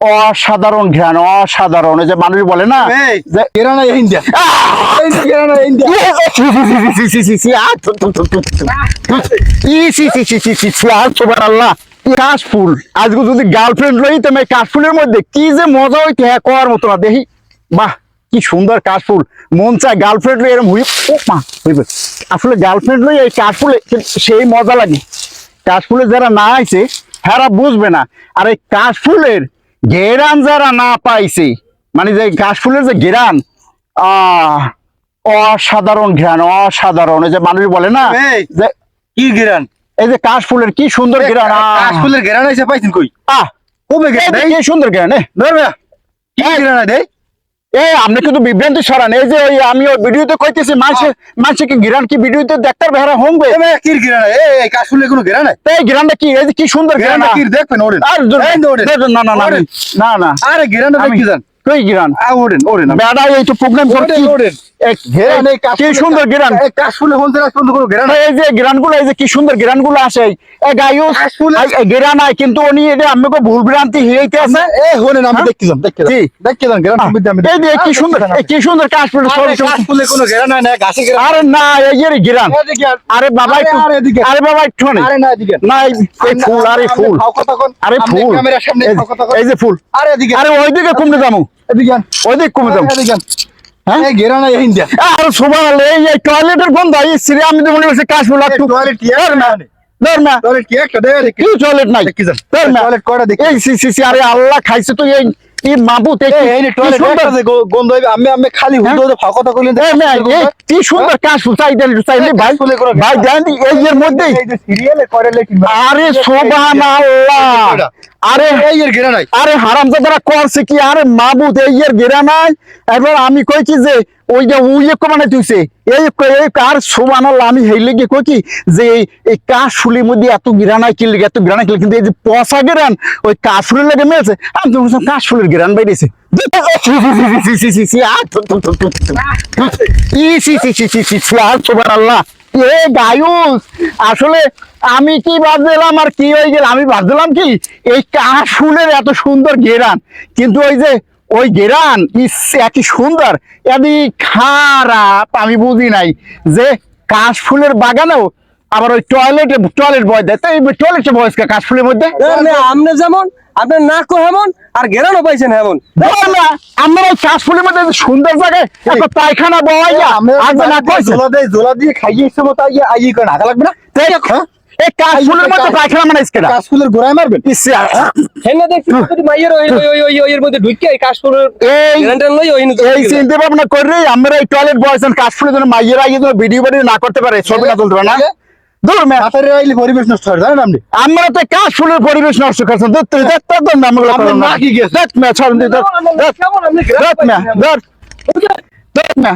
অসাধারণ ঘ্রাণ অসাধারণ এই যে মানুষ বলে না কাশফুল আজকে যদি গার্লফ্রেন্ড রইতাম এই কাশফুলের মধ্যে কি যে মজা হইতে হ্যাঁ করার মতো না দেখি বাহ কি সুন্দর কাশফুল মন চায় গার্লফ্রেন্ড লই এরকম হই মা হইবে আসলে গার্লফ্রেন্ড লই এই কাশফুলে সেই মজা লাগে কাশফুলে যারা না আইছে হেরা বুঝবে না আর এই কাশফুলের গেরান যারা না পাইছে মানে যে কাশফুলের যে গেরান আহ অসাধারণ ঘ্রাণ অসাধারণ। এই যে মানুষ বলে না যে কি ঘেরান এই যে কাশ ফুলের কি সুন্দর ঘ্রাণ ফুলের গেরান এসে পাইছেন কই? আহ যে কি সুন্দর ঘ্রাণ এ। ধরবে কি ঘেরান দেই? এই আপনি কিন্তু বিভ্রান্তি সরান। এই যে ওই আমি ওই ভিডিওতে কইতেছি মানুষে মানুষে কি গিরান কি ভিডিওতে বেহারা ভাই কি গেরান এই কোনো গেরান নাই? এই গিরানটা কি? এই যে কি সুন্দর গিরান কি দেখবেন আর না না না না না। আরে গিরান। ওরেন ওরেন বেড়া এই তো প্রোগ্রাম ওরেন কি সুন্দর গিরান? কাশফুলে হলতে কোনো গেরান এই যে গিরানগুলো এই যে কি সুন্দর গিরানগুলো আসে। এই কাশফুলের- গিরান আয় কিন্তু উনি এটা আমাকে ভুল ভ্রান্তি হইতে আছে। এ হোনেন আমি হ্যাঁ? দেখি যান দেখি? দেখি যান গেরান আমি এই যে কি সুন্দর এই কি সুন্দর কাশফুল আরে কাশফুলে কোনো গেরান নাই না গাছে গেরান। আরে না এই যে গিরান। আরে বাবা আরে, বাবা একটু আরে না এদিকে না এই ফুল আরে ফুল। আরে ফুল। ক্যামেরার সামনে এই- যে ফুল। আরে এদিকে আরে ওইদিকে কমতে যাব? এদিকে। ওইদিকে কমে যাব এদিকে আর এই টয়লেটের গন্ধ এই আমি তো মনে করছি কাশ ফুল একটু টয়লেট কি? টয়লেট কি? একটা দে কি টয়লেট নাই? না। টয়লেট কয়টা দেখি? আরে আল্লাহ খাইছে তো এই কি- গন্ধ আমি আমি খালি হুদো সুন্দর দেন ভাই। দেন এই এর আরে সোবান আল্লাহ। আরে এই এর গেরা নাই। আরে হারামজাদারা করছে কি? আরে মাবুত এই এর গেরা নাই। এবার আমি কই কি যে ওই যে উই এক মানে তুইছে এই এই কার সুবহানাল্লাহ আমি হেই লেগে কই কি, যে এই- কাশুলির মধ্যে এত গিরা নাই কি এত গিরা নাই কি কিন্তু এই যে পচা গিরান ওই কাশুলের লেগে মেলছে, আমি তো কাশুলের গিরান বাইরেছে আসলে আমি কি ভাবছিলাম আর কি হয়ে গেল? আমি ভাবছিলাম কি? এই কাশফুলের এত সুন্দর গেরান কিন্তু ওই যে ওই গেরান ইস এত সুন্দর। এদি খারাপ আমি বুঝি নাই। যে কাশফুলের বাগানেও আবার ওই টয়লেটে টয়লেট বয় দেয়। তাই টয়লেটে বয়স কাশফুলের মধ্যে? আপনি যেমন আপনার নাকও হেমন আর গেরানো পাইছেন হেমন। আমরা ওই কাশফুলের মধ্যে সুন্দর জায়গায় একটা পায়খানা বওয়াইয়া আগে না কইছে জোলা দেই জোলা দিয়ে খাইয়ে ইচ্ছে মতো আইয়ে আইয়ে করে হাগা লাগবে না? দেখ, এই কাশফুলের মধ্যে পায়খানা মানে ইসকেরা কাশফুলের গোড়ায় মারবেন? ইসে হেনে দেখছি যদি মাইয়ের ওই ওই ওই ওই এর মধ্যে ঢুকে এই কাশফুলের এই গেরানটান লই ওই এই চিন্তা ভাবনা করে আমরা এই টয়লেট বয়সেন কাশফুলের জন্য মাইয়েরা আগে যেন ভিডিও বাড়ি না করতে পারে ছবি না তুলতে পারে না? ধরো ম্যা। মাথায় আইলে পরিবেশ নষ্ট হয় জানেন আপনি? আমরা তো কাশফুলের পরিবেশ নষ্ট করছেন? দেখ তুই দেখ তোর জন্য আমরা না। নাকি গেছে? দেখ ম্যা ছড় দেখ দেখ দেখ ম্যা দেখ দেখ ম্যা।